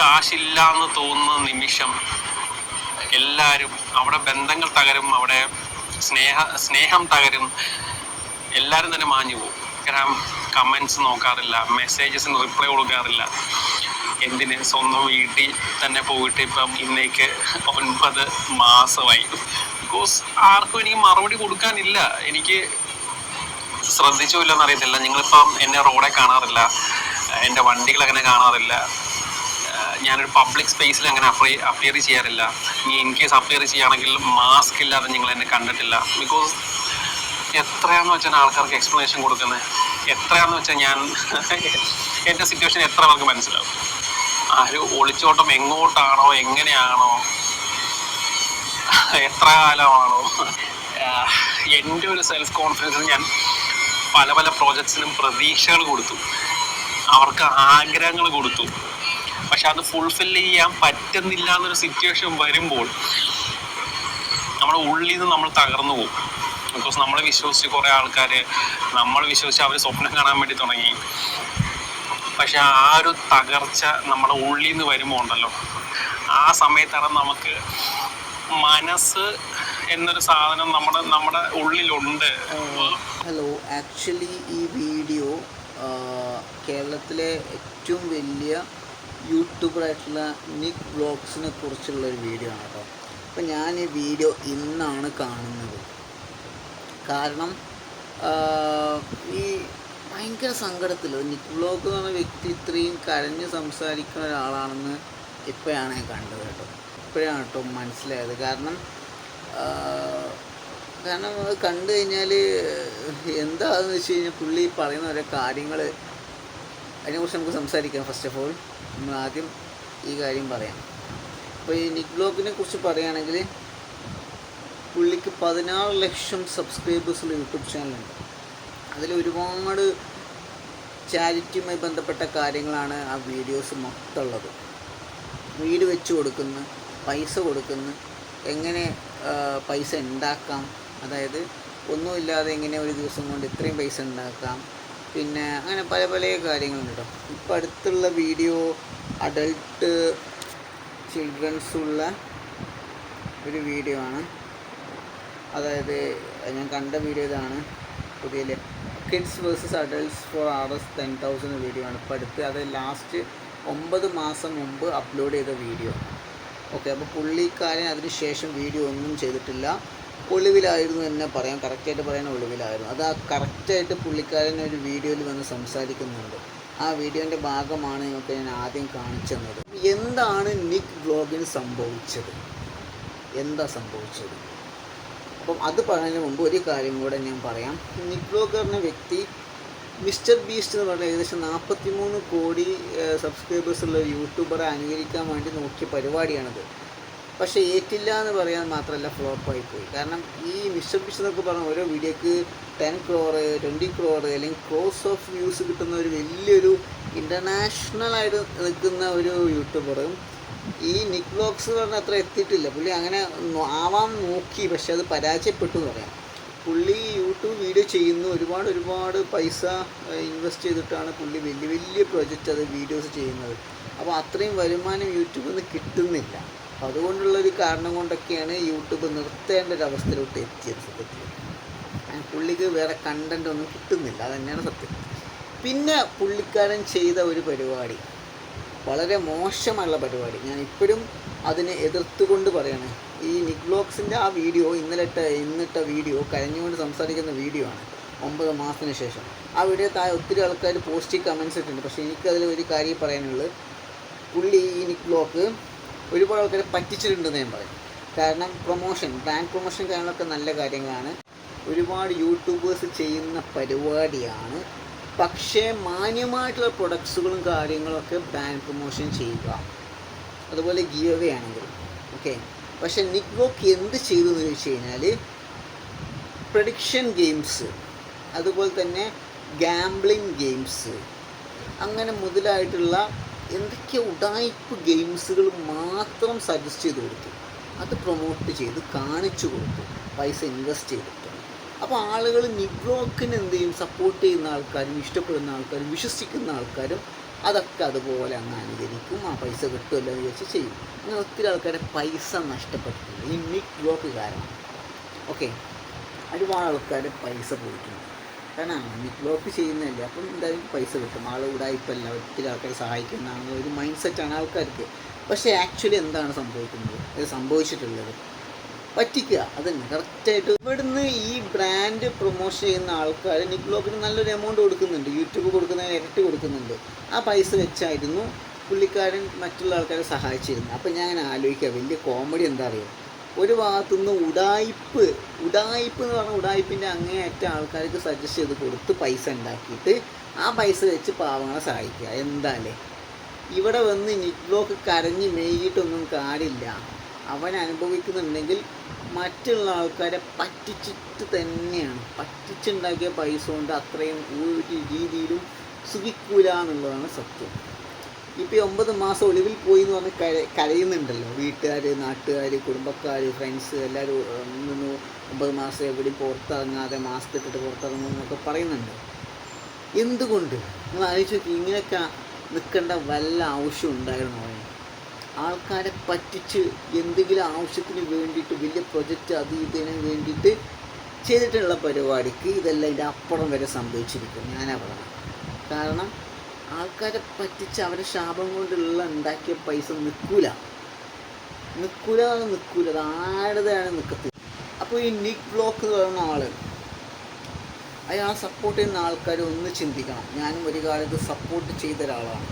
കാശില്ല എന്ന് തോന്നുന്ന നിമിഷം എല്ലാവരും അവിടെ ബന്ധങ്ങൾ തകരും അവിടെ സ്നേഹ സ്നേഹം തകരും. എല്ലാവരും തന്നെ മാഞ്ഞു പോകും. കാരണം കമൻസ് നോക്കാറില്ല മെസ്സേജസിന് റിപ്ലൈ കൊടുക്കാറില്ല. എന്തിന്? സ്വന്തം വീട്ടിൽ തന്നെ പോയിട്ട് ഇപ്പം ഇന്നേക്ക് ഒൻപത് മാസമായി. ബിക്കോസ് ആർക്കും എനിക്ക് മറുപടി കൊടുക്കാനില്ല. എനിക്ക് ശ്രദ്ധിച്ചോ ഇല്ലെന്ന് അറിയത്തില്ല. നിങ്ങളിപ്പം എന്നെ റോഡെ കാണാറില്ല എന്റെ വണ്ടികൾ അങ്ങനെ കാണാറില്ല. ഞാനൊരു പബ്ലിക് സ്പേസിൽ അങ്ങനെ അഫയർ അപ്പിയർ ചെയ്യാറില്ല. ഇനി ഇൻ കേസ് അപ്പിയർ ചെയ്യുകയാണെങ്കിൽ മാസ്ക് ഇല്ലാതെ നിങ്ങൾ എന്നെ കണ്ടിട്ടില്ല. ബിക്കോസ് എത്രയാന്ന് വെച്ചാൽ ആൾക്കാർക്ക് എക്സ്പ്ലനേഷൻ കൊടുക്കുന്നത് എത്രയാന്ന് വെച്ചാൽ ഞാൻ എന്റെ സിറ്റുവേഷൻ എത്ര പേർക്ക് മനസ്സിലാവും. ആ ഒരു ഒളിച്ചോട്ടം എങ്ങോട്ടാണോ എങ്ങനെയാണോ എത്ര കാലമാണോ. എന്റെ ഒരു സെൽഫ് കോൺഫിഡൻസിൽ ഞാൻ പല പല പ്രോജക്ട്സിനും പ്രതീക്ഷകൾ കൊടുത്തു. അവർക്ക് ആഗ്രഹങ്ങൾ കൊടുത്തു. പക്ഷെ അത് ഫുൾഫിൽ ചെയ്യാൻ പറ്റുന്നില്ല എന്നൊരു സിറ്റുവേഷൻ വരുമ്പോൾ നമ്മുടെ ഉള്ളിൽ നിന്ന് നമ്മൾ തകർന്നു പോകും. ബിക്കോസ് നമ്മളെ വിശ്വസിച്ച് കുറേ ആൾക്കാർ നമ്മൾ വിശ്വസിച്ച് അവർ സ്വപ്നം കാണാൻ വേണ്ടി തുടങ്ങി. പക്ഷെ ആ ഒരു തകർച്ച നമ്മുടെ ഉള്ളിൽ നിന്ന് വരുമ്പോൾ ഉണ്ടല്ലോ. ആ സമയത്താണ് നമുക്ക് മനസ്സ് എന്നൊരു സാധനം നമ്മുടെ നമ്മുടെ ഉള്ളിലുണ്ട്. ഹലോ ആക്ച്വലി ഈ വീഡിയോ കേരളത്തിലെ ഏറ്റവും വലിയ യൂട്യൂബറായിട്ടുള്ള നിക് വ്ളോഗ്സിനെ കുറിച്ചുള്ള ഒരു വീഡിയോ ആണ് കേട്ടോ. അപ്പോൾ ഞാൻ ഈ വീഡിയോ ഇന്നാണ് കാണുന്നത്. കാരണം ഈ ഭയങ്കര സങ്കടത്തിൽ നിക് വ്ളോഗ് എന്ന് വ്യക്തി ഇത്രയും കരഞ്ഞ് സംസാരിക്കുന്ന ഒരാളാണെന്ന് ഇപ്പോഴാണ് ഞാൻ കണ്ടത് കേട്ടോ. ഇപ്പോഴാണ് കേട്ടോ മനസ്സിലായത്. കാരണം കാരണം കണ്ടു കഴിഞ്ഞാൽ എന്താണെന്ന് വെച്ച് കഴിഞ്ഞാൽ പുള്ളി പറയുന്ന ഓരോ കാര്യങ്ങൾ അതിനെക്കുറിച്ച് നമുക്ക് സംസാരിക്കാം. ഫസ്റ്റ് ഓഫ് ഓൾ നമ്മൾ ആദ്യം ഈ കാര്യം പറയാം. അപ്പോൾ ഈ നിക് ബ്ലോഗിനെ കുറിച്ച് പറയുകയാണെങ്കിൽ പുള്ളിക്ക് പതിനാറ് ലക്ഷം സബ്സ്ക്രൈബേഴ്സുള്ള യൂട്യൂബ് ചാനലുണ്ട്. അതിൽ ഒരുപാട് ചാരിറ്റിയുമായി ബന്ധപ്പെട്ട കാര്യങ്ങളാണ് ആ വീഡിയോസ് മൊത്തം ഉള്ളത് വീട് വെച്ച് കൊടുക്കുന്നു പൈസ കൊടുക്കുന്നു എങ്ങനെ പൈസ ഉണ്ടാക്കാം അതായത് ഒന്നുമില്ലാതെ എങ്ങനെ ഒരു ദിവസം കൊണ്ട് ഇത്രയും പൈസ ഉണ്ടാക്കാം പിന്നെ അങ്ങനെ പല പല കാര്യങ്ങളുണ്ട് കേട്ടോ ഇപ്പം അടുത്തുള്ള വീഡിയോ അഡൾട്ട് ചിൽഡ്രൻസുള്ള ഒരു വീഡിയോ ആണ്. അതായത് ഞാൻ കണ്ട വീഡിയോ ഇതാണ്. പുതിയ kids versus adults for R S ten thousand video ആണ്. ഇപ്പോൾ അടുത്ത് അത് ലാസ്റ്റ് ഒമ്പത് മാസം മുമ്പ് അപ്ലോഡ് ചെയ്ത വീഡിയോ. ഓക്കെ അപ്പോൾ പുള്ളിക്കാരൻ അതിന് ശേഷം വീഡിയോ ഒന്നും ചെയ്തിട്ടില്ല. ഒളിവിലായിരുന്നു എന്നെ പറയാം കറക്റ്റായിട്ട് പറയാൻ ഒളിവിലായിരുന്നു. അത് ആ കറക്റ്റായിട്ട് പുള്ളിക്കാരൻ ഒരു വീഡിയോയിൽ വന്ന് സംസാരിക്കുന്നുണ്ട്. ആ വീഡിയോന്റെ ഭാഗമാണ് നിങ്ങൾക്ക് ഞാൻ ആദ്യം കാണിച്ചു തന്നത് എന്താണ് നിക് ബ്ലോഗിന് സംഭവിച്ചത്? എന്താ സംഭവിച്ചത്? അപ്പം അത് പറയുന്നതിന് മുമ്പ് ഒരു കാര്യം കൂടെ ഞാൻ പറയാം. നിക് ബ്ലോഗർ എന്ന വ്യക്തി മിസ്റ്റർ ബീസ്റ്റ് എന്ന് പറഞ്ഞ ഏകദേശം നാൽപ്പത്തി മൂന്ന് കോടി സബ്സ്ക്രൈബേഴ്സ് ഉള്ള യൂട്യൂബറെ അനുകരിക്കാൻ വേണ്ടി നോക്കിയ പരിപാടിയാണത്. പക്ഷേ ഏറ്റില്ല എന്ന് പറയാൻ മാത്രമല്ല ഫ്ലോപ്പായി പോയി. കാരണം ഈ മിസ്റ്റർ എന്നൊക്കെ പറഞ്ഞ ഓരോ വീഡിയോക്ക് ടെൻ ക്രോറ് ട്വന്റി ക്രോറ് അല്ലെങ്കിൽ ക്രോസ് ഓഫ് വ്യൂസ് കിട്ടുന്ന ഒരു വലിയൊരു ഇന്റർനാഷണൽ ആയിട്ട് നിൽക്കുന്ന ഒരു യൂട്യൂബറും ഈ നിക് ബ്ലോഗ്സ് പറഞ്ഞാൽ അത്ര എത്തിയിട്ടില്ല. പുള്ളി അങ്ങനെ ആവാൻ നോക്കി പക്ഷെ അത് പരാജയപ്പെട്ടു എന്ന് പറയാം. പുള്ളി യൂട്യൂബ് വീഡിയോ ചെയ്യുന്നു. ഒരുപാട് ഒരുപാട് പൈസ ഇൻവെസ്റ്റ് ചെയ്തിട്ടാണ് പുള്ളി വലിയ വലിയ പ്രൊജക്റ്റ് അത് വീഡിയോസ് ചെയ്യുന്നത്. അപ്പോൾ അത്രയും വരുമാനം യൂട്യൂബിൽ നിന്ന് കിട്ടുന്നില്ല. അപ്പോൾ അതുകൊണ്ടുള്ളൊരു കാരണം കൊണ്ടൊക്കെയാണ് യൂട്യൂബ് നിർത്തേണ്ട ഒരു അവസ്ഥയിലോട്ട് എത്തിയത് സത്യത്തിൽ. പുള്ളിക്ക് വേറെ കണ്ടന്റ് ഒന്നും കിട്ടുന്നില്ല അത് തന്നെയാണ് സത്യം. പിന്നെ പുള്ളിക്കാരൻ ചെയ്ത ഒരു പരിപാടി വളരെ മോശമുള്ള പരിപാടി. ഞാൻ ഇപ്പോഴും അതിനെ എതിർത്തുകൊണ്ട് പറയണേ. ഈ നിക്ലോക്സിന്റെ ആ വീഡിയോ ഇന്നലെട്ട ഇന്നിട്ട വീഡിയോ കഴിഞ്ഞുകൊണ്ട് സംസാരിക്കുന്ന വീഡിയോ ആണ് ഒമ്പത് മാസത്തിന് ശേഷം. ആ വീഡിയോ താഴെ ഒത്തിരി ആൾക്കാർ പോസിറ്റീവ് കമൻസ് ഇട്ടിട്ടുണ്ട്. പക്ഷേ എനിക്കതിൽ ഒരു കാര്യം പറയാനുള്ളത് പുള്ളി ഈ നിക്ലോക്ക് ഒരുപാട് ആൾക്കാരെ പറ്റിച്ചിട്ടുണ്ടെന്ന് ഞാൻ പറയും. കാരണം പ്രൊമോഷൻ ബ്രാൻഡ് പ്രൊമോഷൻ കാര്യങ്ങളൊക്കെ നല്ല കാര്യങ്ങളാണ്. ഒരുപാട് യൂട്യൂബേഴ്സ് ചെയ്യുന്ന പരിപാടിയാണ്. പക്ഷേ മാന്യമായിട്ടുള്ള പ്രൊഡക്ട്സുകളും കാര്യങ്ങളൊക്കെ ബ്രാൻഡ് പ്രൊമോഷൻ ചെയ്യുക. അതുപോലെ ഗീവ് അവേ ആണെങ്കിൽ ഓക്കെ പക്ഷേ നിക് വോക്ക് എന്ത് ചെയ്തു എന്ന് ചോദിച്ചു കഴിഞ്ഞാൽ പ്രഡിക്ഷൻ ഗെയിംസ് അതുപോലെ തന്നെ ഗാംബ്ലിംഗ് ഗെയിംസ് അങ്ങനെ മുതലായിട്ടുള്ള എന്തൊക്കെ ഉടായ്പ് ഗെയിംസുകൾ മാത്രം സജസ്റ്റ് ചെയ്ത് കൊടുത്തു. അത് പ്രൊമോട്ട് ചെയ്ത് കാണിച്ചു കൊടുത്തു. പൈസ ഇൻവെസ്റ്റ് ചെയ്തിട്ട് അപ്പോൾ ആളുകൾ നിഗ്രോക്കിന് എന്ത് ചെയ്യും? സപ്പോർട്ട് ചെയ്യുന്ന ആൾക്കാരും ഇഷ്ടപ്പെടുന്ന ആൾക്കാരും വിശ്വസിക്കുന്ന ആൾക്കാരും അതൊക്കെ അതുപോലെ അങ്ങ് അനുകരിക്കും. ആ പൈസ കിട്ടുമല്ലോ എന്ന് വിചാരിച്ച് ചെയ്യും. അങ്ങനെ ഒത്തിരി ആൾക്കാരെ പൈസ നഷ്ടപ്പെട്ടിട്ടുണ്ട്. ഈ നിഗ്രോക്ക് കാരണം. ഓക്കെ ഒരുപാട് ആൾക്കാരുടെ പൈസ പോയിട്ടുണ്ട്. കാരണം മിക് ബ്ലോക്ക് ചെയ്യുന്നതല്ലേ. അപ്പം എന്തായാലും പൈസ കിട്ടും. ആൾ ഉടായ്പല്ല ഒത്തിരി ആൾക്കാരെ സഹായിക്കുന്നതാണ് ഒരു മൈൻഡ് സെറ്റാണ് ആൾക്കാർക്ക്. പക്ഷേ ആക്ച്വലി എന്താണ് സംഭവിക്കുന്നത്? അത് സംഭവിച്ചിട്ടുള്ളത്. പറ്റിക്കുക. അതന്നെ. കറക്റ്റായിട്ട് ഇവിടുന്ന് ഈ ബ്രാൻഡ് പ്രൊമോഷൻ ചെയ്യുന്ന ആൾക്കാർ നിക് ബ്ലോക്കിന് നല്ലൊരു എമൗണ്ട് കൊടുക്കുന്നുണ്ട്. യൂട്യൂബ് കൊടുക്കുന്നതിന് ഇരട്ടി കൊടുക്കുന്നുണ്ട്. ആ പൈസ വെച്ചായിരുന്നു പുള്ളിക്കാരൻ മറ്റുള്ള ആൾക്കാരെ സഹായിച്ചിരുന്നു അപ്പം ഞാൻ ആലോചിക്കുക. വലിയ കോമഡി എന്താ അറിയുക ഒരു ഭാഗത്തു നിന്ന് ഉടായിപ്പ് ഉടായിപ്പ് എന്ന് പറഞ്ഞാൽ ഉടായിപ്പിന്റെ അങ്ങേയറ്റം ആൾക്കാർക്ക് സജസ്റ്റ് ചെയ്ത് കൊടുത്ത് പൈസ ഉണ്ടാക്കിയിട്ട് ആ പൈസ വെച്ച് പാവങ്ങളെ സഹായിക്കുക. എന്താല്ലേ? ഇവിടെ വന്ന് നിറ്റ്ലോക്ക് കരഞ്ഞ് മേയിട്ടൊന്നും കാര്യമില്ല. അവൻ അനുഭവിക്കുന്നുണ്ടെങ്കിൽ മറ്റുള്ള ആൾക്കാരെ പറ്റിച്ചിട്ട് തന്നെയാണ്. പറ്റിച്ചുണ്ടാക്കിയ പൈസ കൊണ്ട് അത്രയും ഒരു രീതിയിലും സുഖിക്കൂല എന്നുള്ളതാണ് സത്യം. ഇപ്പോൾ ഈ ഒമ്പത് മാസം ഒളിവിൽ പോയി എന്ന് പറഞ്ഞ് കര കരയുന്നുണ്ടല്ലോ. വീട്ടുകാർ നാട്ടുകാർ കുടുംബക്കാർ ഫ്രണ്ട്സ് എല്ലാവരും നിന്ന് ഒമ്പത് മാസം എവിടെയും പുറത്തിറങ്ങാതെ മാസ്ക് ഇട്ടിട്ട് പുറത്തിറങ്ങുമെന്നൊക്കെ പറയുന്നുണ്ട്. എന്തുകൊണ്ട്? നിങ്ങൾ ആലോചിച്ച് നോക്കി ഇങ്ങനെയൊക്കെ നിൽക്കേണ്ട വല്ല ആവശ്യം ഉണ്ടായിരുന്നു? അവന് ആൾക്കാരെ പറ്റിച്ച് എന്തെങ്കിലും ആവശ്യത്തിന് വേണ്ടിയിട്ട് വലിയ പ്രൊജക്റ്റ് അത് ഇതിന് വേണ്ടിയിട്ട് ചെയ്തിട്ടുള്ള പരിപാടിക്ക് ഇതെല്ലാം ഇതിന്റെ അപ്പുറം വരെ സംഭവിച്ചിരിക്കും. ഞാനാ കാരണം ആൾക്കാരെ പറ്റിച്ച് അവരെ ശാപം കൊണ്ടുള്ള ഉണ്ടാക്കിയ പൈസ നിൽക്കൂല നിൽക്കൂല നിൽക്കൂല ആരുടെയാണ് നിൽക്കത്തില്ല അപ്പോൾ ഈ നിക് ബ്ലോക്ക് പറയുന്ന ആൾ അയാൾ സപ്പോർട്ട് ചെയ്യുന്ന ആൾക്കാർ ഒന്ന് ചിന്തിക്കണം. ഞാനും ഒരു കാലത്ത് സപ്പോർട്ട് ചെയ്ത ഒരാളാണ്.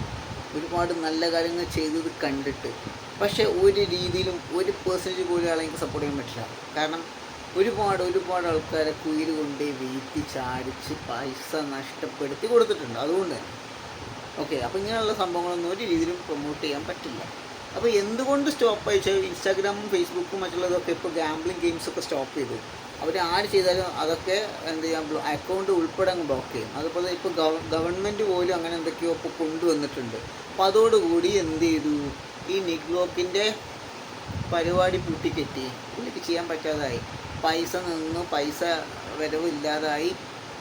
ഒരുപാട് നല്ല കാര്യങ്ങൾ ചെയ്തത് കണ്ടിട്ട്. പക്ഷേ ഒരു രീതിയിലും ഒരു പേഴ്സന്റേജ് പോലും ആളെ എനിക്ക് സപ്പോർട്ട് ചെയ്യാൻ പറ്റില്ല. കാരണം ഒരുപാട് ഒരുപാട് ആൾക്കാരെ കുയിൽ കൊണ്ട് വീത്തി ചാടിച്ച് പൈസ നഷ്ടപ്പെടുത്തി കൊടുത്തിട്ടുണ്ട്. അതുകൊണ്ട് തന്നെ ഓക്കെ അപ്പോൾ ഇങ്ങനെയുള്ള സംഭവങ്ങളൊന്നും ഒരു രീതിയിലും പ്രൊമോട്ട് ചെയ്യാൻ പറ്റില്ല. അപ്പോൾ എന്തുകൊണ്ട് സ്റ്റോപ്പ് അയച്ചാൽ ഇൻസ്റ്റാഗ്രാമും ഫേസ്ബുക്കും മറ്റുള്ളതൊക്കെ ഇപ്പോൾ ഗാംബ്ലിംഗ് ഗെയിംസൊക്കെ സ്റ്റോപ്പ് ചെയ്തു. അവർ ആര് ചെയ്താലും അതൊക്കെ എന്ത് ചെയ്യാം അക്കൗണ്ട് ഉൾപ്പെടെ അങ്ങ് ബ്ലോക്ക് ചെയ്യും. അതുപോലെ ഇപ്പോൾ ഗവൺമെന്റ് പോലും അങ്ങനെ എന്തൊക്കെയോ ഇപ്പോൾ കൊണ്ടുവന്നിട്ടുണ്ട്. അപ്പോൾ അതോടുകൂടി എന്ത് ചെയ്തു? ഈ നിഗ്ലോക്കിന്റെ പരിപാടി പൂട്ടിക്കെട്ടി. പുള്ളിക്ക് ചെയ്യാൻ പറ്റാതായി. പൈസ നിന്നു പൈസ വരവില്ലാതായി.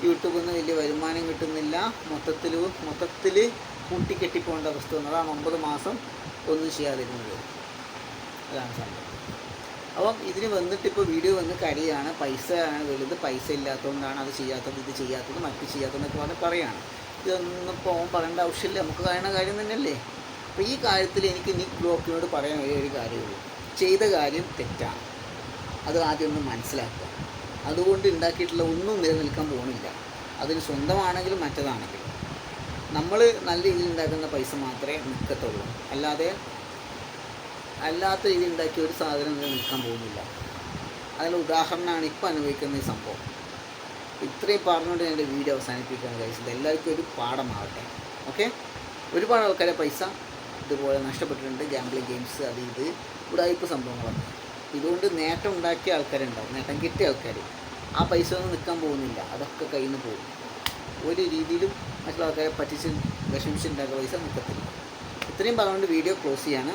യൂട്യൂബിൽ വലിയ വരുമാനം കിട്ടുന്നില്ല. മൊത്തത്തിൽ മൊത്തത്തിൽ കൂട്ടിക്കെട്ടിപ്പോകേണ്ട അവസ്ഥ വന്നു ഒമ്പത് മാസം ഒന്നും ചെയ്യാതിരുന്നത്. അതാണ് സംഭവം. അപ്പം ഇതിന് വന്നിട്ട് ഇപ്പോൾ വീഡിയോ വന്ന് കരയാണ്. പൈസ ആണ് വലുത്. പൈസ ഇല്ലാത്തതുകൊണ്ടാണ് അത് ചെയ്യാത്തത് ഇത് ചെയ്യാത്തത് മറ്റ് ചെയ്യാത്തതെന്നൊക്കെ പറഞ്ഞ് പറയാണ്. ഇതൊന്നും പോകാൻ പറയേണ്ട ആവശ്യമില്ല. നമുക്ക് കാണുന്ന കാര്യം തന്നെയല്ലേ? അപ്പോൾ ഈ കാര്യത്തിൽ എനിക്ക് നിക് ബ്ലോക്കിനോട് പറയാൻ ഒരേ ഒരു കാര്യമുള്ളൂ. ചെയ്ത കാര്യം തെറ്റാണ്. അത് ആദ്യം ഒന്ന് മനസ്സിലാക്കുക. അതുകൊണ്ട് ഉണ്ടാക്കിയിട്ടുള്ള ഒന്നും നിലനിൽക്കാൻ പോകുന്നില്ല അതിന് സ്വന്തമാണെങ്കിലും മറ്റതാണെങ്കിലും. നമ്മൾ നല്ല രീതിയിൽ ഉണ്ടാക്കുന്ന പൈസ മാത്രമേ നിൽക്കത്തുള്ളൂ അല്ലാതെ അല്ലാത്ത രീതിയിൽ ഉണ്ടാക്കിയ ഒരു സാധനം നിലനിൽക്കാൻ പോകുന്നില്ല. അതിന് ഉദാഹരണമാണ് ഇപ്പോൾ അനുഭവിക്കുന്ന ഈ സംഭവം. ഇത്രയും പറഞ്ഞുകൊണ്ട് ഞാൻ എന്റെ വീഡിയോ അവസാനിപ്പിക്കാൻ കഴിച്ചത് എല്ലാവർക്കും ഒരു പാഠമാവട്ടെ ഓക്കെ ഒരുപാട് ആൾക്കാരെ പൈസ ഇതുപോലെ നഷ്ടപ്പെട്ടിട്ടുണ്ട്. ഗാംബ്ലിംഗ് ഗെയിംസ് അത് ഇത് ഉടായ്പ സംഭവങ്ങളൊക്കെ. ഇതുകൊണ്ട് നേട്ടം ഉണ്ടാക്കിയ ആൾക്കാരുണ്ടാവും. നേട്ടം കിട്ടിയ ആൾക്കാർ ആ പൈസ ഒന്നും നിൽക്കാൻ പോകുന്നില്ല. അതൊക്കെ കയ്യിൽ നിന്ന് പോകും. ഒരു രീതിയിലും മറ്റുള്ള ആൾക്കാരെ പറ്റിച്ച് വിഷമിച്ചുണ്ടാക്കിയ പൈസ നിൽക്കത്തില്ല ഇത്രയും പറഞ്ഞുകൊണ്ട് വീഡിയോ ക്ലോസ് ചെയ്യാണ്.